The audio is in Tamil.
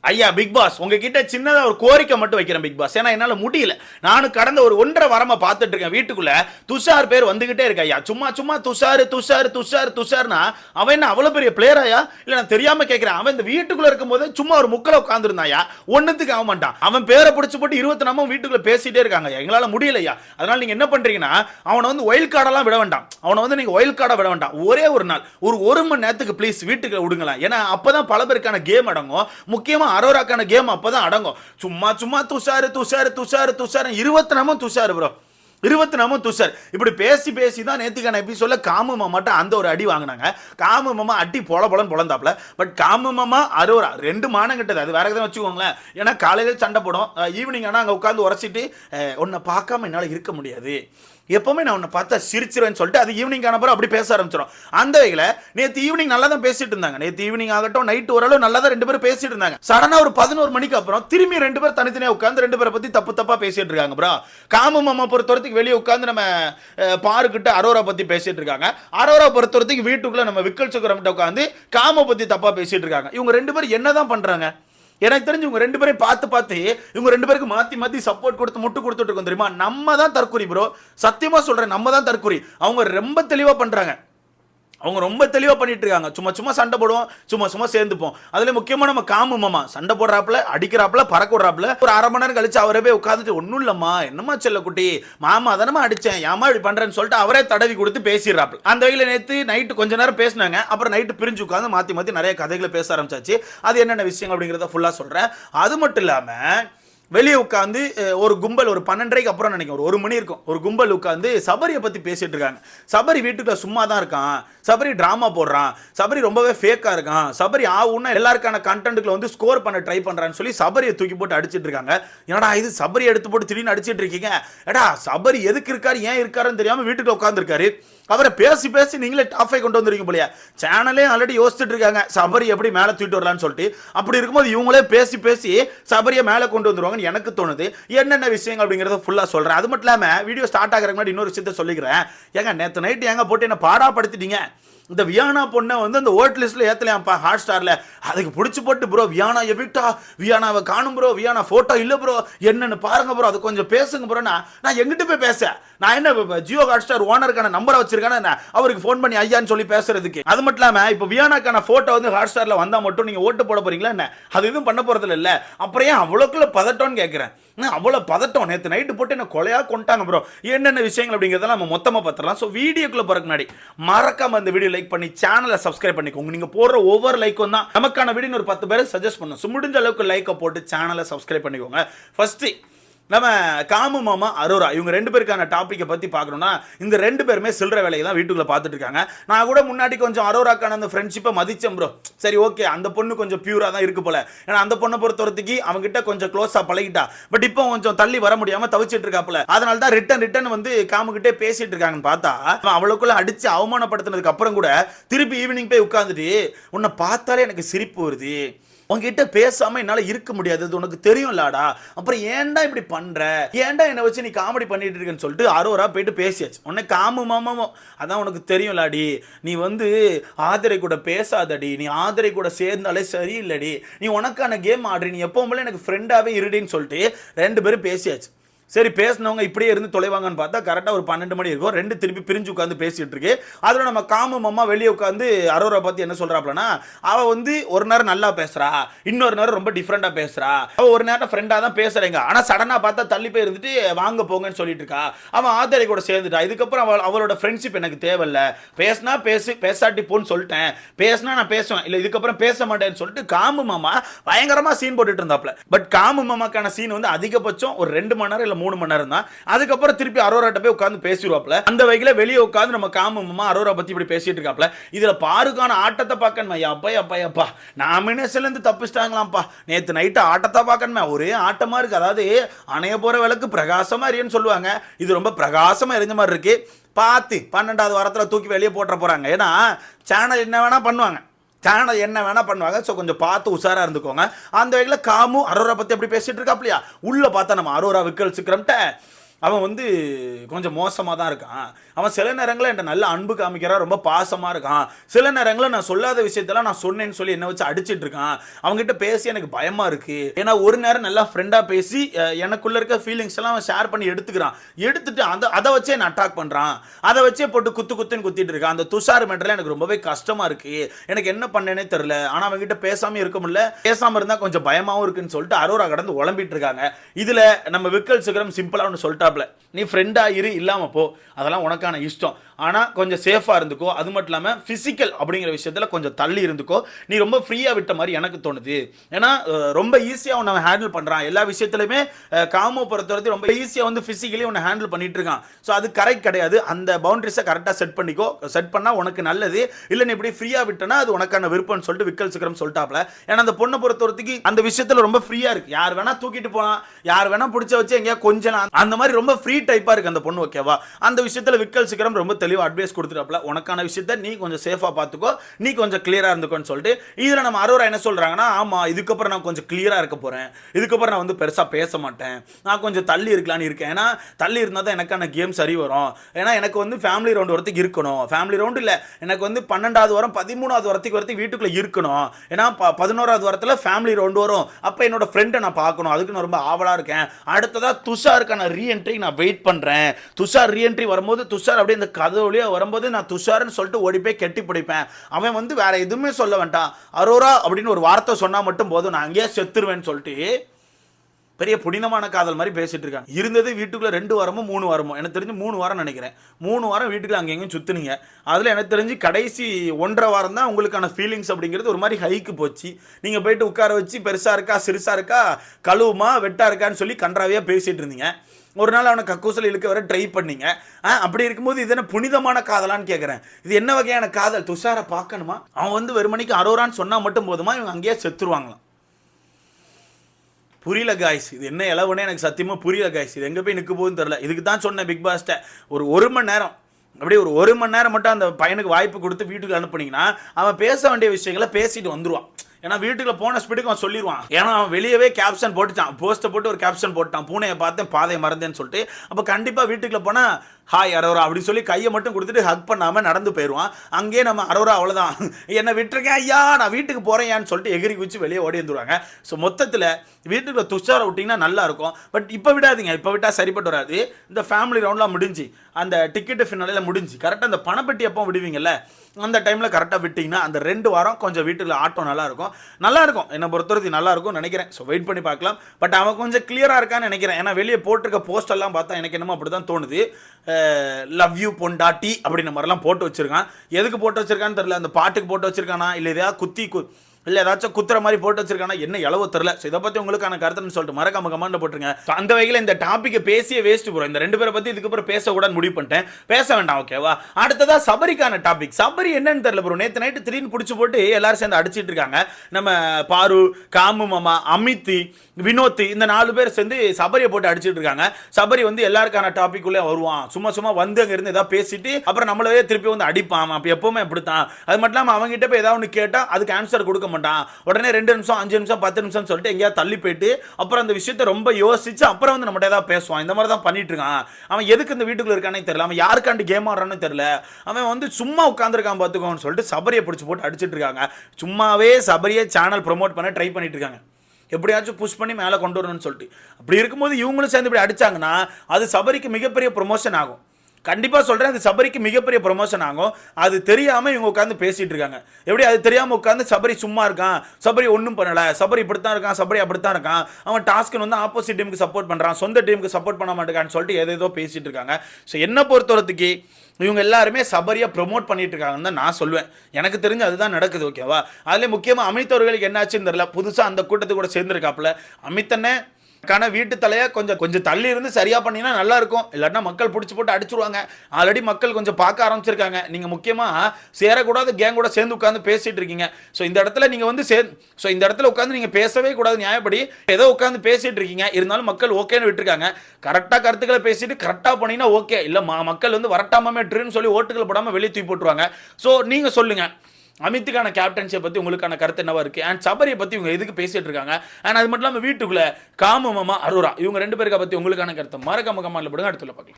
ஐயா பிக் பாஸ் உங்ககிட்ட சின்னதா ஒரு கோரிக்கை மட்டும் வைக்கிறேன் பிக் பாஸ் ஏன்னா என்னால முடியல. நானும் கடந்த ஒரு ஒன்றரை வாரமா பார்த்துட்டு இருக்கேன் வீட்டுக்குள்ள. துஷார் பேர் வந்துகிட்டே இருக்கு ஐயா. சும்மா சும்மா துஷார் துஷார் துஷார் துஷார்னா அவன் என்ன அவ்வளவு பெரிய பிளேயராயா இல்ல நான் தெரியாம கேட்கிறேன் அவன் இந்த வீட்டுக்குள்ள இருக்கும்போது சும்மா ஒரு முக்கல உட்காந்துருந்தாயா ஒண்ணுத்துக்கு ஆக மாட்டான். அவன் பேரை பிடிச்சி போட்டு இருபத்தி நம்ம வீட்டுக்குள்ள பேசிட்டே இருக்காங்க ஐயா. எங்களால முடியலையா அதனால நீங்க என்ன பண்றீங்கன்னா அவனை வந்து ஒயில் கார்டெல்லாம் விட வேண்டாம். அவனை வந்து நீங்க ஒயில் கார்டை விட வேண்டாம். ஒரே ஒரு நாள் ஒரு ஒரு மணி நேரத்துக்கு ப்ளீஸ் வீட்டுக்கு விடுங்களேன். ஏன்னா அப்பதான் பல பேருக்கான கேம் அடங்கும். முக்கியமா அரோராக்கான கேம் அப்பதான் அடங்கும். சும்மா சும்மா துஷாரு துஷாரு துஷாரு துஷாரு. இருபத்தி நாமும் துஷாரு ப்ரோ இருபத்தி நாமும் துஷார். இப்படி பேசி பேசி தான் நேத்துக்கான எபிசோட்ல காமு மாமாட்ட அந்த ஒரு அடி வாங்கினாங்க. காமு மாமா அடி பொல பொலன்னு பொழந்தாப்ல பட் காமு மாமா அரோரா ரெண்டு மானம் கிட்டது. அது வேற எதாவது வச்சுக்கோங்களேன். ஏன்னா காலையில் சண்டை போடும். ஈவினிங் ஆனால் அங்கே உட்காந்து உரைச்சிட்டு அஹ், உன்னை பார்க்காம என்னால் இருக்க முடியாது. எப்பவுமே நான் உன்னை பார்த்தா சிரிச்சிருவேன்னு சொல்லிட்டு அது ஈவினிங் ஆனப்பறம் அப்படி பேச ஆரம்பிச்சிடும் அந்த வகையில் நேற்று ஈவினிங் நல்லா தான் பேசிட்டு இருந்தாங்க. நேற்று ஈவினிங் ஆகட்டும் நைட்டு ஓரளவு நல்லா தான் ரெண்டு பேரும் பேசிட்டு இருந்தாங்க. சடனாக ஒரு பதினோரு மணிக்கு அப்புறம் திரும்பி ரெண்டு பேர் தனித்தனியாக உட்காந்து ரெண்டு பேரை பற்றி தப்பு தப்பாக பேசிட்டு இருக்காங்க ப்ரோ காமு மாமா பொறுத்தவரத்துக்கு வெளியே உட்காந்து நம்ம பாருக்கிட்ட அரோரா பற்றி பேசிட்டு இருக்காங்க. அரோரா பொறுத்தவரத்துக்கு வீட்டுக்குள்ளே நம்ம விக்கல் சுக்கரம்கிட்ட உட்காந்து காம பற்றி தப்பாக பேசிட்டு இருக்காங்க. இவங்க ரெண்டு பேரும் என்ன தான் பண்ணுறாங்க எனக்கு தெரிஞ்சு இவங்க ரெண்டு பேரையும் பார்த்து பார்த்து இவங்க ரெண்டு பேருக்கு மாற்றி மாற்றி சப்போர்ட் கொடுத்து முட்டு கொடுத்துட்டு இருக்கோம் தெரியுமா? நம்ம தான் தற்குறி ப்ரோ சத்தியமாக சொல்கிறேன் நம்ம தான் தற்குறி அவங்க ரொம்ப தெளிவாக பண்ணுறாங்க அவங்க ரொம்ப தெளிவாக பண்ணிட்டு இருக்காங்க சும்மா சும்மா சண்டை போடுவோம் சும்மா சும்மா சேர்ந்துப்போம். அதுல முக்கியமாக நம்ம காமு மாமா. சண்டை போடுறாப்புல அடிக்கிறாப்புல பறக்க விடுறாப்புல ஒரு அரை மணி நேரம் கழிச்சு அவரே போய் உட்காந்துட்டு ஒன்றும் இல்லம்மா என்னம்மா செல்ல குட்டி? மாமா தானமா அடிச்சேன். ஏமா இப்படி பண்றேன்னு சொல்லிட்டு அவரே தடவி கொடுத்து பேசிடுறாப்புல. அந்த வகையில் நேற்று நைட்டு கொஞ்ச நேரம் பேசினாங்க. அப்புறம் நைட்டு பிரிஞ்சு உட்காந்து மாற்றி மாற்றி நிறைய கதைகளை பேச ஆரம்பிச்சாச்சு. அது என்னென்ன விஷயம் அப்படிங்கிறத ஃபுல்லாக சொல்கிறேன் அது மட்டும் இல்லாமல் வெளியே உட்காந்து ஒரு கும்பல் ஒரு பன்னெண்டரைக்கு அப்புறம் நினைக்கிறேன். ஒரு ஒரு மணி இருக்கும். ஒரு கும்பல் உட்காந்து சபரியை பற்றி பேசிட்டு இருக்காங்க. சபரி வீட்டுக்குள்ள சும்மா தான் இருக்கான். சபரி ட்ராமா போடுறான். சபரி ரொம்பவே ஃபேக்காக இருக்கான். சபரி ஆவுன்னா எல்லாருக்கான கண்டென்ட்டுக்குள்ள வந்து ஸ்கோர் பண்ண ட்ரை பண்ணுறான்னு சொல்லி சபரியை தூக்கி போட்டு அடிச்சிட்டு இருக்காங்க. என்னடா இது? சபரி எடுத்து போட்டு திடீர்னு அடிச்சிட்டு இருக்கீங்க. எடா சபரி எதுக்கு இருக்காரு? ஏன் இருக்காருன்னு தெரியாமல் வீட்டுக்குள்ள உட்காந்துருக்காரு அவரை பேசி பேசி நீங்களே டாஃபை கொண்டு வந்துருக்கீங்க போலியா. சேனலே ஆல்ரெடி யோசிச்சுட்டு இருக்காங்க. சபரி எப்படி மேலே தூக்கிட்டு வரலான்னு சொல்லிட்டு. அப்படி இருக்கும்போது இவங்களே பேசி பேசி சபரியை மேலே கொண்டு வந்துருவாங்கன்னு எனக்கு தோணுது. என்னென்ன விஷயங்கள் அப்படிங்கிறத ஃபுல்லாக சொல்கிறேன் அது மட்டும் இல்லாமல் வீடியோ ஸ்டார்ட் ஆகிறதுக்கு முன்னாடி இன்னொரு விஷயத்த சொல்லிக்கிறேன். ஏங்க நேற்று நைட்டு ஏங்க போட்டு என்ன பாடாப்படுத்திட்டீங்க? இந்த வியானா பொண்ணை வந்து அந்த ஓட் லிஸ்ட்ல ஏத்தலையாம்ப்பா ஹாட் ஸ்டார்ல அதுக்கு பிடிச்சி போட்டு ப்ரோ வியானா எவிட்டா வியானாவை காணும் ப்ரோ வியானா போட்டோ இல்லை ப்ரோ என்னன்னு பாருங்க ப்ரோ அது கொஞ்சம் பேசுங்க ப்ரோ நான் நான் எங்கிட்ட போய் பேச. நான் என்ன ஜியோ ஹாட் ஸ்டார் ஓனருக்கான நம்பரை வச்சிருக்கேன் அவருக்கு ஃபோன் பண்ணி ஐயான்னு சொல்லி பேசுறதுக்கு. அது மட்டும் இல்லாம இப்போ வியானாக்கான போட்டோ வந்து ஹாட் ஸ்டார்ல வந்தா மட்டும் நீங்க ஓட்டு போட போறீங்களா என்ன? அது எதுவும் பண்ண போறது இல்ல. அப்புறம் ஏன் அவ்வளோக்குள்ள பதட்டம்னு கேட்கிறேன் அவ்வளோ பதட்டம்? நேற்று நைட்டு போட்டு என்ன கொலையாக கொண்டாங்க ப்ரோ என்னென்ன விஷயங்கள் அப்படிங்கிறதெல்லாம் நம்ம மொத்தமாக பார்த்துடலாம். ஸோ வீடியோக்குள்ளே போகிறக்கு முன்னாடி மறக்காம அந்த வீடியோ லைக் பண்ணி சேனலை சப்ஸ்கிரைப் பண்ணிக்கோங்க. நீங்கள் போடுற ஒவ்வொரு லைக்கும் தான் நமக்கான வீடியோ ஒரு பத்து பேர் சஜஸ்ட் பண்ணும் ஸோ முடிஞ்ச அளவுக்கு லைக்கை போட்டு சேனலை சப்ஸ்கிரைப் பண்ணிக்கோங்க. ஃபஸ்ட்டு நம்ம காமு மாமா அரோரா இவங்க ரெண்டு பேருக்கான டாப்பிக்கை பற்றி பார்க்கணும்னா இந்த ரெண்டு பேருமே சில்லற வேலையை தான் வீட்டுக்குள்ளே பார்த்துட்டு இருக்காங்க நான் கூட முன்னாடி கொஞ்சம் அரோராக்கான அந்த ஃப்ரெண்ட்ஷிப்பை மதிச்சேன் ப்ரோ சரி ஓகே அந்த பொண்ணு கொஞ்சம் பியூராக தான் இருக்கு போல. ஏன்னா அந்த பொண்ணை பொறுத்தவரத்துக்கு அவங்ககிட்ட கொஞ்சம் க்ளோஸாக பழகிட்டா. பட் இப்போ கொஞ்சம் தள்ளி வர முடியாமல் தவிச்சிட்டு இருக்காப்புல அதனால தான் ரிட்டன் ரிட்டன் வந்து காமுகிட்டே பேசிட்டு இருக்காங்கன்னு பார்த்தா அவன் அவளுக்குள்ள அடித்து அவமானப்படுத்தினதுக்கு அப்புறம் கூட திருப்பி ஈவினிங் போய் உட்காந்துட்டு உன்னை பார்த்தாலே எனக்கு சிரிப்பு வருது. உன்கிட்ட பேசாம என்னால இருக்க முடியாது. அது உனக்கு தெரியும்லாடா. அப்புறம் ஏன்டா இப்படி பண்ற? ஏன்டா என்னை வச்சு நீ காமெடி பண்ணிட்டு இருக்கேன்னு சொல்லிட்டு அரோரா போயிட்டு பேசியாச்சு. உன்னை காமு மாமாமோ அதான் உனக்கு தெரியும்லாடி. நீ வந்து ஆதரை கூட பேசாதடி. நீ ஆதரை கூட சேர்ந்தாலே சரியில்லடி. நீ உனக்கான கேம் ஆடுறி. நீ எப்பவும் எனக்கு ஃப்ரெண்டாவே இருடின்னு சொல்லிட்டு ரெண்டு பேரும் பேசியாச்சு. சரி பேசினவங்க இப்படியே இருந்து தொலைவாங்கன்னு பார்த்தா கரெக்டாக ஒரு பன்னெண்டு மணி இருக்கும். ரெண்டு திருப்பி பிரிஞ்சு உட்காந்து பேசிகிட்டு இருக்கு. அதில் நம்ம காமு மாமா வெளியே உட்காந்து அரோரா பற்றி என்ன சொல்கிறாப்லனா அவள் வந்து ஒரு நேரம் நல்லா பேசுறா இன்னொரு நேரம் ரொம்ப டிஃப்ரெண்ட்டாக பேசுகிறா அவள் ஒரு நேரம் ஃப்ரெண்டாக தான் பேசுகிறேங்க ஆனால் சடனாக பார்த்தா தள்ளி போய் இருந்துட்டு வாங்க போங்கன்னு சொல்லிட்டு இருக்கா. அவன் ஆதரை கூட சேர்ந்துட்டா. இதுக்கப்புறம் அவள் அவளோட ஃப்ரெண்ட்ஷிப் எனக்கு தேவையில்ல. பேசினா பேசு பேசாட்டி போன்னு சொல்லிட்டேன். பேசினா நான் பேசுவேன். இல்லை இதுக்கப்புறம் பேச மாட்டேன்னு சொல்லிட்டு காமு மாமா பயங்கரமாக சீன் போட்டுட்டு இருந்தாப்ல. பட் காமு மாமாக்கான சீன் வந்து அதிகபட்சம் ஒரு ரெண்டு மணி நேரம் இல்லை மூணு மணி நேரம் தான். அதுக்கப்புறம் திருப்பி அரோராட்ட போய் உட்காந்து பேசிடுவாப்ல அந்த வகையில் வெளியே உட்காந்து நம்ம காமு அரோரா பற்றி இப்படி பேசிட்டு இருக்காப்ல இதில் பாருக்கான ஆட்டத்தை பார்க்கணுமா. அப்பா அப்பா அப்பா. நாமினேஷன்லேருந்து தப்பிச்சிட்டாங்களாம்ப்பா. நேற்று நைட்டு ஆட்டத்தை பார்க்கணுமே. ஒரே ஆட்டமாக இருக்குது அதாவது அணைய போகிற விளக்கு பிரகாசமாக எரியன்னு சொல்லுவாங்க. இது ரொம்ப பிரகாசமாக எரிஞ்ச மாதிரி இருக்குது பார்த்து பன்னெண்டாவது வாரத்தில் தூக்கி வெளியே போட்டுற போகிறாங்க ஏன்னா சேனல் என்ன வேணால் பண்ணுவாங்க. சேனல் என்ன வேணா பண்ணுவாங்க. ஸோ கொஞ்சம் பார்த்து உஷாராக இருந்துக்கோங்க. அந்த வகையில் காமு அரோரா பற்றி எப்படி பேசிகிட்டு இருக்காப்லையா? உள்ளே பார்த்தா நம்ம அரோரா விக்கல் சிக்கிறம்ட்ட அவன் வந்து கொஞ்சம் மோசமாக தான் இருக்கான். அவன் சில நேரங்களில் என்கிட்ட நல்ல அன்பு காமிக்கிறான் ரொம்ப பாசமாக இருக்கான். சில நேரங்களில் நான் சொல்லாத விஷயத்தெல்லாம் நான் சொன்னேன்னு சொல்லி என்ன வச்சு அடிச்சிட்டு இருக்கான். அவங்ககிட்ட பேசி எனக்கு பயமா இருக்கு. ஏன்னா ஒரு நேரம் நல்லா ஃப்ரெண்டாக பேசி எனக்குள்ளே எனக்குள்ள இருக்க ஃபீலிங்ஸ் எல்லாம் அவன் ஷேர் பண்ணி எடுத்துக்கிறான். எடுத்துட்டு அந்த அதை வச்சே என்ன அட்டாக் பண்ணுறான் அதை வச்சே போட்டு குத்து குத்துன்னு குத்திட்டு இருக்கான். அந்த துஷார் மெட்டரில் எனக்கு ரொம்பவே கஷ்டமா இருக்கு. எனக்கு என்ன பண்ணேனே தெரில ஆனால் அவங்ககிட்ட பேசாமல் இருக்க முடியல. பேசாமல் இருந்தால் கொஞ்சம் பயமாகவும் இருக்குன்னு சொல்லிட்டு அரோரா கடந்து உழம்பிட்டு இருக்காங்க. இதில் நம்ம விக்கல் சிகரம் சிம்பிளாக ஒன்று சொல்லிட்டாப்ல நீ ஃப்ரெண்டாக இரு இல்லாமல் போ. அதெல்லாம் உனக்கான இஷ்டம். ஆனால் கொஞ்சம் சேஃபாக இருந்துக்கோ. அது மட்டும் இல்லாமல் ஃபிசிக்கல் அப்படிங்கிற விஷயத்தில் கொஞ்சம் தள்ளி இருந்துக்கோ. நீ ரொம்ப ஃப்ரீயாக விட்ட மாதிரி எனக்கு தோணுது. ஏன்னா ரொம்ப ஈஸியாக உன்னை ஹேண்டில் பண்ணுறான் எல்லா விஷயத்துலையுமே காமோ பொறுத்தவரைக்கும் ரொம்ப ஈஸியாக வந்து ஃபிசிக்கலி உன்னை ஹேண்டில் பண்ணிட்டு இருக்கான். ஸோ அது கரெக்ட் கிடையாது. அந்த பவுண்டரிஸை கரெக்டாக செட் பண்ணிக்கோ. செட் பண்ணால் உனக்கு நல்லது. இல்லை நீ இப்படி ஃப்ரீயாக விட்டனா அது உனக்கான விருப்பம்னு சொல்லிட்டு விக்கல் சிக்கரம் சொல்லிட்டாப்ல. ஏன்னா அந்த பொண்ணை பொறுத்தவரைக்கும் அந்த விஷயத்தில் ரொம்ப ஃப்ரீயாக இருக்குது யார் வேணால் தூக்கிட்டு போகலாம் யார் வேணால் பிடிச்ச வச்சு எங்கேயா கொஞ்சம் அந்த மாதிரி ரொம்ப ஃப்ரீ டைப்பாக இருக்குது அந்த பொண்ணு ஓகேவா அந்த விஷயத்தில் விக்கல் சிக்கரம் ரொம்ப தெளிவாக அட்வைஸ் கொடுத்துட்டாப்ல உனக்கான விஷயத்த நீ கொஞ்சம் சேஃபாக பார்த்துக்கோ நீ கொஞ்சம் கிளியராக இருந்துக்கோன்னு சொல்லிட்டு இதில் நம்ம அரோரா என்ன சொல்கிறாங்கன்னா ஆமாம் இதுக்கப்புறம் நான் கொஞ்சம் கிளியராக இருக்க போகிறேன் இதுக்கப்புறம் நான் வந்து பெருசாக பேச மாட்டேன். நான் கொஞ்சம் தள்ளி இருக்கலாம்னு இருக்கேன். ஏன்னா தள்ளி இருந்தால் தான் எனக்கான கேம் சரி வரும். ஏன்னா எனக்கு வந்து ஃபேமிலி ரவுண்ட் வரத்துக்கு இருக்கணும். ஃபேமிலி ரவுண்டு இல்லை. எனக்கு வந்து பன்னெண்டாவது வாரம் பதிமூணாவது வரத்துக்கு வரத்துக்கு வீட்டுக்குள்ளே இருக்கணும். ஏன்னா ப பதினோராவது வாரத்தில் ஃபேமிலி ரவுண்டு வரும். அப்போ என்னோட ஃப்ரெண்டை நான் பார்க்கணும். அதுக்கு நான் ரொம்ப ஆவலாக இருக்கேன். அடுத்ததாக துஷாருக்கான ரீஎன்ட்ரி நான் வெயிட் பண்ணுறேன் துஷார் ரீஎன்ட்ரி வரும்போது துஷார் அப்படியே இந்த கதை வழியாக வரும்போது நான் துஷார்னு சொல்லிட்டு ஓடி போய் கெட்டி பிடிப்பேன். அவன் வந்து வேற எதுவுமே சொல்ல வேண்டாம். அரோரா அப்படின்னு ஒரு வார்த்தை சொன்னால் மட்டும் போதும். நான் அங்கேயே செத்துருவேன்னு சொல்லிட்டு பெரிய புனிதமான காதல் மாதிரி பேசிட்டு இருக்காங்க. இருந்தது வீட்டுக்குள்ளே ரெண்டு வாரமும் மூணு வாரமும் எனக்கு தெரிஞ்சு மூணு வாரம் நினைக்கிறேன். மூணு வாரம் வீட்டுக்குள்ள அங்கே எங்கேயும் சுத்துனீங்க. அதில் எனக்கு தெரிஞ்சு கடைசி ஒன்றரை வாரம் தான் உங்களுக்கான ஃபீலிங்ஸ் அப்படிங்கிறது ஒரு மாதிரி ஹைக்கு போச்சு. நீங்கள் போயிட்டு உட்கார வச்சு பெருசாக இருக்கா சிறுசாக இருக்கா கழுவுமா வெட்டாக இருக்கான்னு சொல்லி கன்றாவையாக பேசிகிட்டு இருந்தீங்க. ஒரு நாள் அவனை கக்கூசல் இழுக்க வர ட்ரை பண்ணீங்க. ஆ அப்படி இருக்கும்போது இது என்ன புனிதமான காதலான்னு கேட்குறேன் இது என்ன வகையான காதல்? துஷாரை பார்க்கணுமா? அவன் வந்து வெறுமணிக்கு அரோரான்னு சொன்னால் மட்டும் போதுமா? இவங்க அங்கேயே செத்துருவாங்களாம். புரியல காய்ஸ் இது என்ன இளவுனே? எனக்கு சத்தியமாக புரியல காய்ஸ் இது எங்கே போய் நிற்க போகுதுன்னு தெரில இதுக்கு தான் சொன்னேன் பிக் பாஸ்ட்டை ஒரு ஒரு மணி நேரம். அப்படியே ஒரு ஒரு மணி நேரம் மட்டும் அந்த பையனுக்கு வாய்ப்பு கொடுத்து வீட்டுக்கு அனுப்புனீங்கன்னா அவன் பேச வேண்டிய விஷயங்களை பேசிட்டு வந்துருவான். ஏன்னா வீட்டுக்குள்ள போன ஸ்பீடுக்கு அவன் சொல்லிடுவான் ஏன்னா அவன் வெளியவே கேப்ஷன் போட்டுட்டான். போஸ்ட்டை போட்டு ஒரு கேப்ஷன் போட்டான் பூனையை பார்த்தேன் பாதையை மறந்தேன்னு சொல்லிட்டு. அப்போ கண்டிப்பாக வீட்டுக்குள்ள போனால் ஹாய் அரோரா அப்படின்னு சொல்லி கையை மட்டும் கொடுத்துட்டு ஹக் பண்ணாமல் நடந்து போயிடுவான் அங்கேயே நம்ம அரோரா அவ்வளோதான் என்னை விட்டுருக்கேன் ஐயா. நான் வீட்டுக்கு போகிறேன் சொல்லிட்டு எகிரி குச்சி வெளியே ஓடி வந்துடுவாங்க ஸோ மொத்தத்தில் வீட்டுக்குள்ள துஷாரை விட்டிங்கன்னா நல்லாயிருக்கும் பட் இப்போ விடாதீங்க. இப்போ விட்டால் சரிப்பட்டு வராது. இந்த ஃபேமிலி ரவுண்ட்லாம் முடிஞ்சு அந்த டிக்கெட்டு ஃபினாலில் முடிஞ்சு கரெக்டாக அந்த பணப்பட்டி எப்போ விடுவீங்கல்ல அந்த டைமில் கரெக்டாக விட்டிங்கன்னா அந்த ரெண்டு வாரம் கொஞ்சம் வீட்டில் ஆட்டோ நல்லாயிருக்கும் நல்லாயிருக்கும் என்னை பொறுத்தவரைக்கும் நல்லா இருக்கும் நினைக்கிறேன். ஸோ வெயிட் பண்ணி பார்க்கலாம். பட் அவன் கொஞ்சம் கிளியராக இருக்கான்னு நினைக்கிறேன். ஏன்னா வெளியே போட்டிருக்க போஸ்டெல்லாம் பார்த்தா எனக்கு என்னமோ அப்படி தான் தோணுது லவ் யூ பொண்டாட்டி அப்படின்ற மாதிரிலாம் போட்டு வச்சுருக்கான். எதுக்கு போட்டு வச்சுருக்கான்னு தெரியல. அந்த பாட்டுக்கு போட்டு வச்சுருக்கானா? இல்லை எதையாவது குத்தி கு இல்லை ஏதாச்சும் குத்துற மாதிரி போட்டு வச்சிருக்கானா? என்ன எளவு தெரில ஸோ இதை பற்றி உங்களுக்கான கருத்துன்னு சொல்லிட்டு மறக்காம கமெண்ட் போட்டுருங்க. அந்த வகையில் இந்த டாப்பிக்கை பேசியே வேஸ்ட் போகிறோம் இந்த ரெண்டு பேரை பற்றி இதுக்கப்புறம் பேசக்கூடாது முடிவு பண்ணிட்டேன். பேச வேண்டாம் ஓகேவா அடுத்ததாக சபரிக்கான டாபிக் சபரி என்னன்னு தெரியல ப்ரோ நேற்று நைட்டு திடீர்னு பிடிச்சி போட்டு எல்லாரும் சேர்ந்து அடிச்சிட்டு இருக்காங்க. நம்ம பாரு காமு மாமா அமித்தி வினோத் இந்த நாலு பேர் சேர்ந்து சபரியை போட்டு அடிச்சிட்டு இருக்காங்க. சபரி வந்து எல்லாருக்கான டாபிக் உள்ளே வருவான். சும்மா சும்மா வந்து அங்கே இருந்து ஏதாவது பேசிட்டு அப்புறம் நம்மளவே திருப்பி வந்து அடிப்பான். அப்போ எப்பவுமே இப்படித்தான் அது மட்டும் இல்லாமல் அவங்ககிட்ட போய் ஏதாவது ஒன்று கேட்டால் அதுக்கு ஆன்சர் கொடுக்க மாட்டான். உடனே ரெண்டு நிமிஷம் அஞ்சு நிமிஷம் பத்து நிமிஷம் சொல்லிட்டு எங்கேயாவது தள்ளி போயிட்டு அப்புறம் அந்த விஷயத்த ரொம்ப யோசிச்சு அப்புறம் வந்து நம்மகிட்ட ஏதாவது பேசுவான். இந்த மாதிரி தான் பண்ணிட்டு இருக்கான். அவன் எதுக்கு இந்த வீட்டுக்குள்ள இருக்கானே தெரியல. அவன் யாருக்காண்டி கேம் ஆடுறான்னு தெரியல. அவன் வந்து சும்மா உட்காந்துருக்கான் பார்த்துக்கோன்னு சொல்லிட்டு சபரியை பிடிச்சி போட்டு அடிச்சிட்டு இருக்காங்க. சும்மாவே சபரியை சேனல் ப்ரொமோட் பண்ண ட்ரை பண்ணிட்டு இருக்காங்க. எப்படியாச்சும் புஷ் பண்ணி மேலே கொண்டு வரணும்னு சொல்லிட்டு. அப்படி இருக்கும்போது இவங்களும் சேர்ந்து இப்படி அடிச்சாங்கன்னா அது சபரிக்கு மிகப்பெரிய ப்ரொமோஷன் ஆகும். கண்டிப்பாக சொல்கிறேன் அது சபரிக்கு மிகப்பெரிய ப்ரொமோஷன் ஆகும். அது தெரியாமல் இவங்க உட்காந்து பேசிகிட்டு இருக்காங்க. எப்படி அது தெரியாமல் உட்காந்து சபரி சும்மா இருக்கான் சபரி ஒன்றும் பண்ணலை சபரி இப்படித்தான் இருக்கான் சபரி அப்படித்தான் இருக்கான் அவன் டாஸ்க்கு வந்து ஆப்போசிட் டீமுக்கு சப்போர்ட் பண்ணுறான் சொந்த டீமுக்கு சப்போர்ட் பண்ண மாட்டேங்கான்னு சொல்லிட்டு ஏதேதோ பேசிகிட்டு இருக்காங்க. ஸோ என்ன பொறுத்தவரத்துக்கு இவங்க எல்லாருமே சபரியை ப்ரொமோட் பண்ணிட்டு இருக்காங்கன்னு தான் நான் சொல்லுவேன் எனக்கு தெரிஞ்சு அதுதான் நடக்குது ஓகேவா அதில் முக்கியமாக அமித் அவர்களுக்கு என்னாச்சுன்னு தெரியல. புதுசாக அந்த கூட்டத்துக்கு கூட சேர்ந்துருக்காப்புல. அமித்தனை அண்ணன் வீட்டு தலையை கொஞ்சம் கொஞ்சம் தள்ளி இருந்து சரியா பண்ணினா நல்லா இருக்கும். இல்லாட்டினா மக்கள் பிடிச்சி போட்டு அடிச்சிருவாங்க. ஆல்ரெடி மக்கள் கொஞ்சம் பார்க்க ஆரம்பிச்சிருக்காங்க. நீங்கள் முக்கியமாக சேரக்கூடாது கேங் கூட சேர்ந்து உட்காந்து பேசிட்டு இருக்கீங்க. ஸோ இந்த இடத்துல நீங்கள் வந்து சே ஸோ இந்த இடத்துல உட்காந்து நீங்கள் பேசவே கூடாது. நியாயப்படி ஏதோ உட்காந்து பேசிட்டு இருக்கீங்க. இருந்தாலும் மக்கள் ஓகேன்னு விட்டுருக்காங்க. கரெக்டாக கருத்துக்களை பேசிட்டு கரெக்டாக பண்ணினா ஓகே இல்லை மக்கள் வந்து வரட்டாமே ட்ருன்னு சொல்லி ஓட்டுகள் போடாமல் வெளியே தூக்கி போட்டுருவாங்க. ஸோ நீங்கள் சொல்லுங்கள் அமித்துக்கான கேப்டன்ஷியை பற்றி உங்களுக்கான கருத்து என்னவா இருக்கு? அண்ட் சபரியை பற்றி இவங்க எதுக்கு பேசிகிட்டு இருக்காங்க? அண்ட் அது மட்டும் இல்லாமல் வீட்டுக்குள்ளே காம அருரா அரோரா இவங்க ரெண்டு பேருக்க பற்றி உங்களுக்கான கருத்து? மறக்காம கமாண்ட்ல போடுங்க. அடுத்துள்ள பார்க்கலாம்.